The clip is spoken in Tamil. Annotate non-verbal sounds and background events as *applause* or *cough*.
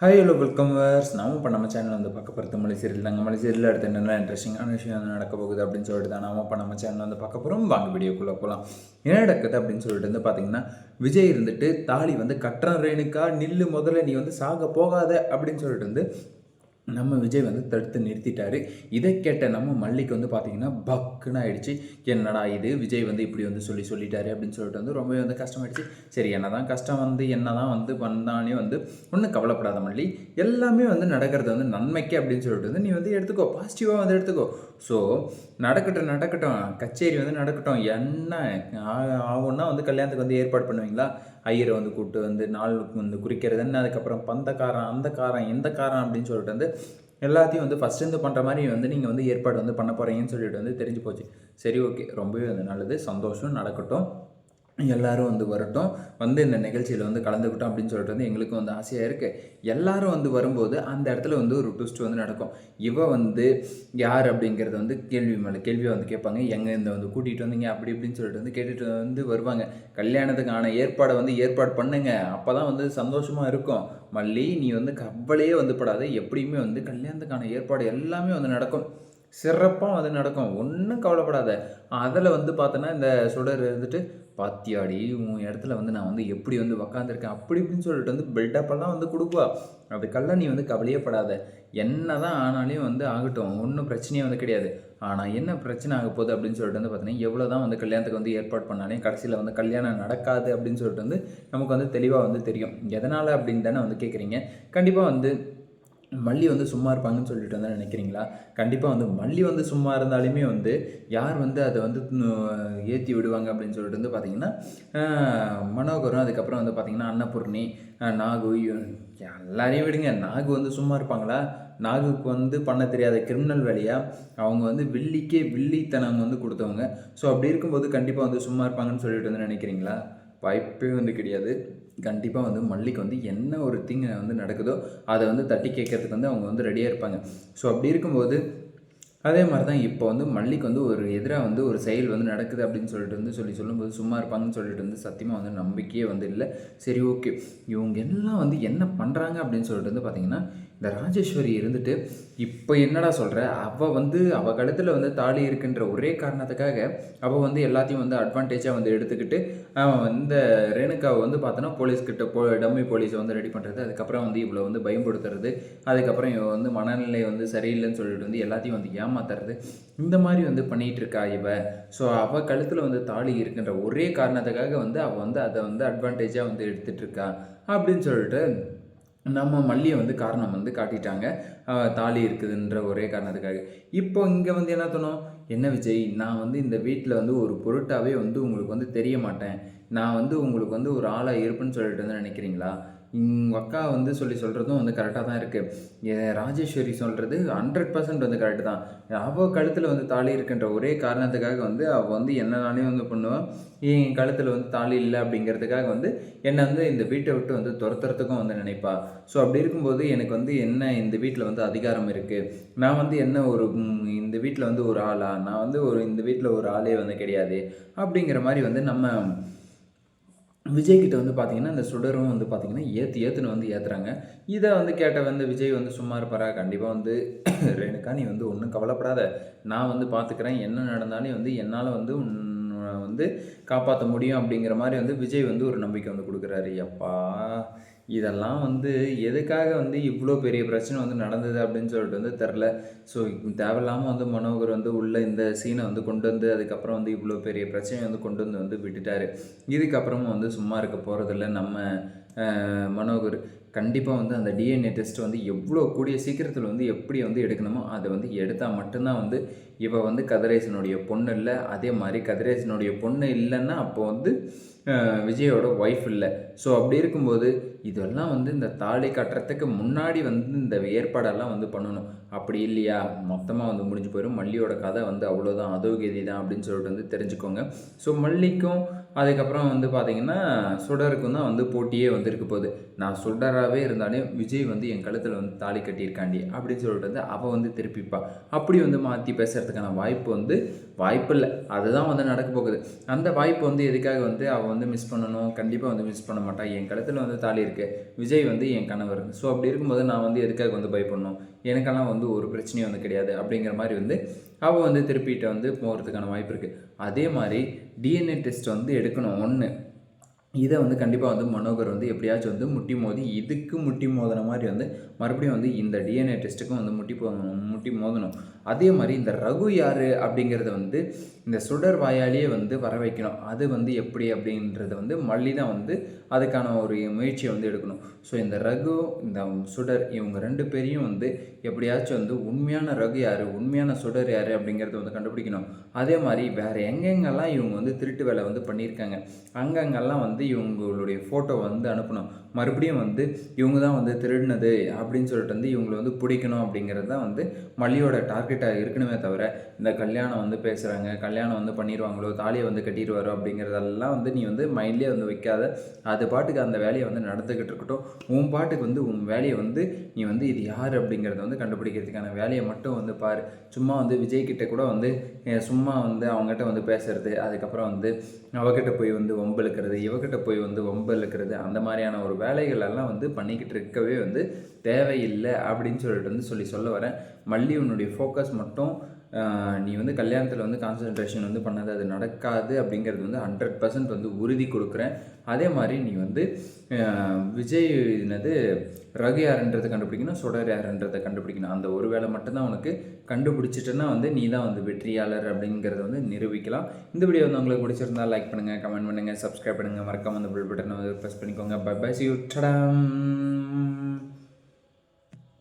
ஹாய் ஹலோ வெல்கம் வர்ஸ் நாம இப்போ நம்ம சேனல் வந்து பார்க்க போகிறது மலை சீரியல் தாங்க. மலை சீரியல் அடுத்து என்னென்ன இன்ட்ரெஸ்டிங்கான விஷயம் வந்து நடக்க போகுது அப்படின்னு சொல்லிட்டு தான் நாம இப்போ நம்ம சேனல் வந்து பார்க்க போகிறோம் வாங்க வீடியோக்குள்ளே போகலாம் என்ன நடக்குது அப்படின்னு சொல்லிட்டு வந்து பார்த்தீங்கன்னா விஜய் இருந்துட்டு தாலி வந்து கட்டுற ரேணுக்கா நில்லு முதல்ல நீ வந்து சாக போகாத அப்படின்னு சொல்லிட்டு வந்து நம்ம விஜய் வந்து தடுத்து நிறுத்திட்டாரு. இதை கேட்ட நம்ம மல்லிக்கு வந்து பார்த்தீங்கன்னா பக்குன்னு ஆயிடுச்சு. என்னடா இது? விஜய் வந்து இப்படி வந்து சொல்லி சொல்லிட்டாரு அப்படின்னு சொல்லிட்டு வந்து ரொம்பவே வந்து கஷ்டமாயிடுச்சு. சரி என்னதான் கஷ்டம் வந்து என்ன தான் வந்து வந்தானே வந்து ஒன்றும் கவலைப்படாத மல்லி. எல்லாமே வந்து நடக்கிறது வந்து நன்மைக்கு அப்படின்னு சொல்லிட்டு வந்து நீ வந்து எடுத்துக்கோ. பாசிட்டிவாக வந்து எடுத்துக்கோ. ஸோ நடக்கட்டும் நடக்கட்டும். கச்சேரி வந்து நடக்கட்டும். என்ன ஆகும்னா வந்து கல்யாணத்துக்கு வந்து ஏற்பாடு பண்ணுவீங்களா? ஐயரை வந்து கூப்பிட்டு வந்து நாள் வந்து குறிக்கிறதுன்னு அதுக்கப்புறம் பந்தக்காரன் அந்த காரன் எந்த காரன் அப்படின்னு சொல்லிட்டு வந்து எல்லாத்தையும் வந்து ஃபஸ்ட்டு இருந்து பண்ணுற மாதிரி வந்து நீங்கள் வந்து ஏற்பாடு வந்து பண்ண போகிறீங்கன்னு சொல்லிட்டு வந்து தெரிஞ்சு போச்சு. சரி ஓகே ரொம்பவே வந்து நல்லது. சந்தோஷம் நடக்கட்டும். எல்லாரும் வந்து வரட்டும். வந்து இந்த நிகழ்ச்சியில் வந்து கலந்துக்கிட்டோம் அப்படின்னு சொல்லிட்டு வந்து எங்களுக்கும் வந்து ஆசையாக இருக்குது எல்லாரும் வந்து வரும்போது அந்த இடத்துல வந்து ஒரு ட்விஸ்ட் வந்து நடக்கும். இவ வந்து யார் அப்படிங்கிறத வந்து கேள்வி மேலே கேள்வியை வந்து கேட்பாங்க. எங்கே இந்த வந்து கூட்டிகிட்டு வந்தீங்க? அப்படி இப்படின்னு சொல்லிட்டு வந்து கேட்டுட்டு வந்து வருவாங்க. கல்யாணத்துக்கான ஏற்பாடை வந்து ஏற்பாடு பண்ணுங்க. அப்போ தான் வந்து சந்தோஷமாக இருக்கும். மல்லி நீ வந்து கவலையே வந்து படாத. எப்படியுமே வந்து கல்யாணத்துக்கான ஏற்பாடு எல்லாமே வந்து நடக்கும். சிறப்பாக வந்து நடக்கும். ஒன்றும் கவலைப்படாத. அதில் வந்து பார்த்தோன்னா இந்த சுடர் இருந்துட்டு பாத்தியாடி உன் இடத்துல வந்து நான் வந்து எப்படி வந்து உக்காந்துருக்கேன் அப்படி இப்படின்னு சொல்லிட்டு வந்து பில்டப்பெல்லாம் வந்து கொடுப்பா. அதுக்கெல்லாம் நீ வந்து கவலையே படாத. என்ன தான் ஆனாலும் வந்து ஆகட்டும் ஒன்றும் பிரச்சனையே வந்து கிடையாது. ஆனால் என்ன பிரச்சனை ஆக போகுது அப்படின்னு சொல்லிட்டு வந்து பார்த்தீங்கன்னா எவ்வளோ தான் வந்து கல்யாணத்துக்கு வந்து ஏற்பாடு பண்ணாலே கடைசியில் வந்து கல்யாணம் நடக்காது அப்படின்னு சொல்லிட்டு வந்து நமக்கு வந்து தெளிவாக வந்து தெரியும். எதனால் அப்படின்னு தானே வந்து கேட்குறீங்க கண்டிப்பாக வந்து மல்லி வந்து சும்மா இருப்பாங்கன்னு சொல்லிட்டு வந்து நினைக்கிறீங்களா? கண்டிப்பாக வந்து மல்லி வந்து சும்மா இருந்தாலுமே வந்து யார் வந்து அதை வந்து ஏற்றி விடுவாங்க அப்படின்னு சொல்லிட்டு வந்து பார்த்தீங்கன்னா மனோகரம் அதுக்கப்புறம் வந்து பார்த்திங்கன்னா அன்னபூர்ணி நாகு எல்லாரையும் விடுங்க. நாகு வந்து சும்மா இருப்பாங்களா? நாகுக்கு வந்து பண்ண தெரியாத கிரிமினல் வேலையாக அவங்க வந்து வில்லிக்கே வில்லித்தனம் வந்து கொடுத்தவங்க. ஸோ அப்படி இருக்கும்போது கண்டிப்பாக வந்து சும்மா இருப்பாங்கன்னு சொல்லிட்டு வந்து நினைக்கிறீங்களா? வாய்ப்பே வந்து கிடையாது. கண்டிப்பாக வந்து மல்லிக்கு வந்து என்ன ஒரு திங் வந்து நடக்குதோ அதை வந்து தட்டி கேட்கறதுக்கு வந்து அவங்க வந்து ரெடியாக இருப்பாங்க. ஸோ அப்படி இருக்கும்போது அதே மாதிரி தான் இப்போ வந்து மல்லிக்கு வந்து ஒரு எதிராக வந்து ஒரு செயல் வந்து நடக்குது அப்படின்னு சொல்லிட்டு வந்து சொல்லி சொல்லும்போது சும்மா இருப்பாங்கன்னு சொல்லிட்டு வந்து சத்தியமாக வந்து நம்பிக்கையே வந்து இல்லை. சரி ஓகே இவங்க எல்லாம் வந்து என்ன பண்ணுறாங்க அப்படின்னு சொல்லிட்டு வந்து பார்த்திங்கன்னா இந்த ராஜேஸ்வரி இருந்துட்டு இப்போ என்னடா சொல்கிற அவள் வந்து அவள் கழுத்தில் வந்து தாலி இருக்குன்ற ஒரே காரணத்துக்காக அவள் வந்து எல்லாத்தையும் வந்து அட்வான்டேஜாக வந்து எடுத்துக்கிட்டு அவன் இந்த ரேணுகாவை வந்து பார்த்தோன்னா போலீஸ்கிட்ட போ டம்மி போலீஸை வந்து ரெடி பண்ணுறது அதுக்கப்புறம் வந்து இவ்வளோ வந்து பயன்படுத்துறது. அதுக்கப்புறம் இவ வந்து மனநிலை வந்து சரியில்லைன்னு சொல்லிட்டு வந்து எல்லாத்தையும் வந்து ஏமாத்துறது. இந்த மாதிரி வந்து பண்ணிகிட்டு இருக்கா இவ. ஸோ அவள் கழுத்தில் வந்து தாலி இருக்குன்ற ஒரே காரணத்துக்காக வந்து அவள் வந்து அதை வந்து அட்வான்டேஜாக வந்து எடுத்துகிட்டு இருக்கா. அப்படின்னு சொல்லிட்டு நம்ம மல்லியை வந்து காரணம் வந்து காட்டிட்டாங்க. தாலி இருக்குதுன்ற ஒரே காரணத்துக்காக. இப்போ இங்கே வந்து என்ன தோணும்? என்ன விஜய் நான் வந்து இந்த வீட்டில் வந்து ஒரு பொருட்டாகவே வந்து உங்களுக்கு வந்து தெரிய மாட்டேன். நான் வந்து உங்களுக்கு வந்து ஒரு ஆளாக இருப்பேன்னு சொல்லிட்டு வந்து நினைக்கிறீங்களா? உங்கள் அக்கா வந்து சொல்லி சொல்கிறதும் வந்து கரெக்டாக தான் இருக்குது ராஜேஸ்வரி சொல்கிறது ஹண்ட்ரட் பர்சன்ட் வந்து கரெக்டு தான். அவள் கழுத்தில் வந்து தாலி இருக்கின்ற ஒரே காரணத்துக்காக வந்து அவள் வந்து என்னனாலே வந்து பண்ணுவாள் என் கழுத்தில் வந்து தாலி இல்லை அப்படிங்கிறதுக்காக வந்து என்னை வந்து இந்த வீட்டை விட்டு வந்து துரத்துறதுக்கும் வந்து நினைப்பா. ஸோ அப்படி இருக்கும்போது எனக்கு வந்து என்ன இந்த வீட்டில் வந்து அதிகாரம் இருக்குது நான் வந்து என்ன ஒரு இந்த வீட்டில் வந்து ஒரு ஆளா? நான் வந்து ஒரு இந்த வீட்டில் ஒரு ஆளே வந்து கிடையாது. அப்படிங்கிற மாதிரி வந்து நம்ம விஜய்கிட்ட வந்து பார்த்தீங்கன்னா இந்த சுடரும் வந்து பார்த்தீங்கன்னா ஏற்று ஏற்றுன்னு வந்து ஏற்றுறாங்க இதை வந்து கேட்ட வந்து விஜய் வந்து சும்மா இருப்பாரா? கண்டிப்பாக வந்து *coughs* ரேணுக்கா நீ வந்து ஒன்றும் கவலைப்படாத. நான் வந்து பார்த்துக்கிறேன் என்ன நடந்தாலும் வந்து என்னால் வந்து உன் வந்து காப்பாற்ற முடியும் அப்படிங்கிற மாதிரி வந்து விஜய் வந்து ஒரு நம்பிக்கை வந்து கொடுக்குறாரு. அப்பா இதெல்லாம் வந்து எதுக்காக வந்து இவ்வளோ பெரிய பிரச்சனை வந்து நடந்தது அப்படின்னு சொல்லிட்டு வந்து தெரில ஸோ தேவையில்லாமல் வந்து மனோகர் வந்து உள்ள இந்த சீனை வந்து கொண்டு வந்து அதுக்கப்புறம் வந்து இவ்வளோ பெரிய பிரச்சனையை வந்து கொண்டு வந்து வந்து விட்டுட்டார். இதுக்கப்புறமும் வந்து சும்மா இருக்க போகிறதில்ல நம்ம மனோகர். கண்டிப்பாக வந்து அந்த டிஎன்ஏ டெஸ்ட் வந்து எவ்வளோ கூடிய சீக்கிரத்தில் வந்து எப்படி வந்து எடுக்கணுமோ அதை வந்து எடுத்தால் மட்டும்தான் வந்து இவ வந்து கதிரேசனுடைய பொண்ணு இல்லை. அதே மாதிரி கதிரேசனுடைய பொண்ணு இல்லைன்னா அப்போ வந்து விஜயோட ஒய்ஃப் இல்லை. ஸோ அப்படி இருக்கும்போது இதெல்லாம் வந்து இந்த தாலி கட்டுறதுக்கு முன்னாடி வந்து இந்த ஏற்பாடெல்லாம் வந்து பண்ணணும். அப்படி இல்லையா? மொத்தமாக வந்து முடிஞ்சு போயிடும் மல்லியோட கதை வந்து அவ்வளோதான் அதோகதி தான் அப்படின்னு சொல்லிட்டு வந்து தெரிஞ்சுக்கோங்க. ஸோ மல்லிக்கும் அதுக்கப்புறம் வந்து பார்த்தீங்கன்னா சுடருக்கும் தான் வந்து போட்டியே வந்திருக்க போகுது. நான் சுடராகவே இருந்தாலும் விஜய் வந்து என் கழுத்தில் வந்து தாலி கட்டியிருக்காண்டி அப்படின்னு சொல்லிட்டு வந்து அவள் வந்து திருப்பிப்பா. அப்படி வந்து மாற்றி பேசுகிறதுக்கான வாய்ப்பு வந்து வாய்ப்பு இல்லை அதுதான் வந்து நடக்க போகுது. அந்த வாய்ப்பு வந்து எதுக்காக வந்து அவள் வந்து மிஸ் பண்ணணும்? கண்டிப்பாக வந்து மிஸ் பண்ண மாட்டாள் என் கழுத்தில் வந்து தாலி இருக்குது விஜய் வந்து என் கணவர். ஸோ அப்படி இருக்கும்போது நான் வந்து எதுக்காக வந்து பயப்படணும்? எனக்கெல்லாம் வந்து ஒரு பிரச்சனையும் வந்து கிடையாது அப்படிங்கிற மாதிரி வந்து அவள் வந்து திருப்பிட்டு வந்து போகிறதுக்கான வாய்ப்பு இருக்குது அதே மாதிரி டிஎன்ஏ டெஸ்ட் வந்து எடுக்கணும். ஒன்று இதை வந்து கண்டிப்பாக வந்து மனோகர் வந்து எப்படியாச்சும் வந்து முட்டி மோதி இதுக்கு முட்டி மோதின மாதிரி வந்து மறுபடியும் வந்து இந்த டிஎன்ஏ டெஸ்ட்டுக்கும் வந்து முட்டி போகணும் முட்டி மோதணும். அதே மாதிரி இந்த ரகு யார் அப்படிங்கிறத வந்து இந்த சுடர் வாயாலேயே வந்து வர வைக்கணும். அது வந்து எப்படி அப்படின்றத வந்து மல்லி தான் வந்து அதுக்கான ஒரு முயற்சியை வந்து எடுக்கணும். ஸோ இந்த ரகு இந்த சுடர் இவங்க ரெண்டு பேரையும் வந்து எப்படியாச்சும் வந்து உண்மையான ரகு யார் உண்மையான சுடர் யார் அப்படிங்கிறத வந்து கண்டுபிடிக்கணும். அதே மாதிரி வேறு எங்கெங்கெல்லாம் இவங்க வந்து திருட்டு வேலை வந்து பண்ணியிருக்காங்க அங்கங்கெல்லாம் வந்து இவங்களுடைய ஃபோட்டோ வந்து அனுப்பணும். மறுபடியும் வந்து இவங்க தான் வந்து திருடினது அப்படின்னு சொல்லிட்டு வந்து இவங்களை வந்து பிடிக்கணும் அப்படிங்கிறது தான் வந்து மல்லியோட டார்கெட்டாக இருக்கணுமே தவிர இந்த கல்யாணம் வந்து பேசுகிறாங்க கல்யாணம் வந்து பண்ணிடுவாங்களோ தாலியை வந்து கட்டிடுவாரோ அப்படிங்கிறதெல்லாம் வந்து நீ வந்து மைண்ட்லேயே வந்து வைக்காத. அது பாட்டுக்கு அந்த வேலையை வந்து நடந்துக்கிட்டு இருக்கட்டும். உன் பாட்டுக்கு வந்து உன் வேலையை வந்து நீ வந்து இது யார் அப்படிங்கிறத வந்து கண்டுபிடிக்கிறதுக்கான வேலையை மட்டும் வந்து பாரு. சும்மா வந்து விஜய்கிட்ட கூட வந்து சும்மா வந்து அவங்ககிட்ட வந்து பேசுறது அதுக்கப்புறம் வந்து அவகிட்ட போய் வந்து வம்பு இழுக்கிறது இவகிட்ட போய் வந்து வம்பு இழுக்கிறது அந்த மாதிரியான ஒரு வேலைகளெல்லாம் வந்து பண்ணிக்கிட்டு இருக்கவே வந்து தேவையில்லை அப்படின்னு சொல்லிட்டு வந்து சொல்லி சொல்ல வரேன். மல்லி உன்னுடைய ஃபோக்கஸ் மட்டும் நீ வந்து கல்யாணத்தில் வந்து கான்சன்ட்ரேஷன் வந்து பண்ணாது அது நடக்காது அப்படிங்கிறது வந்து ஹண்ட்ரட் பர்சன்ட் வந்து உறுதி கொடுக்குறேன். அதே மாதிரி நீ வந்து விஜய் என்னது ரகு யாருன்றதை கண்டுபிடிக்கணும் சுடர் யாருன்றதை கண்டுபிடிக்கணும். அந்த ஒரு வேலை மட்டும்தான் உனக்கு கண்டுபிடிச்சிட்டேன்னா வந்து நீ தான் வந்து வெற்றியாளர் அப்படிங்கிறத வந்து நிரூபிக்கலாம். இந்த வீடியோ வந்து உங்களுக்கு பிடிச்சிருந்தா லைக் பண்ணுங்கள் கமெண்ட் பண்ணுங்கள் சப்ஸ்கிரைப் பண்ணுங்கள் மறக்காமல் அந்த பில் பட்டனை வந்து ப்ரெஸ் பண்ணிக்கோங்க. By by C you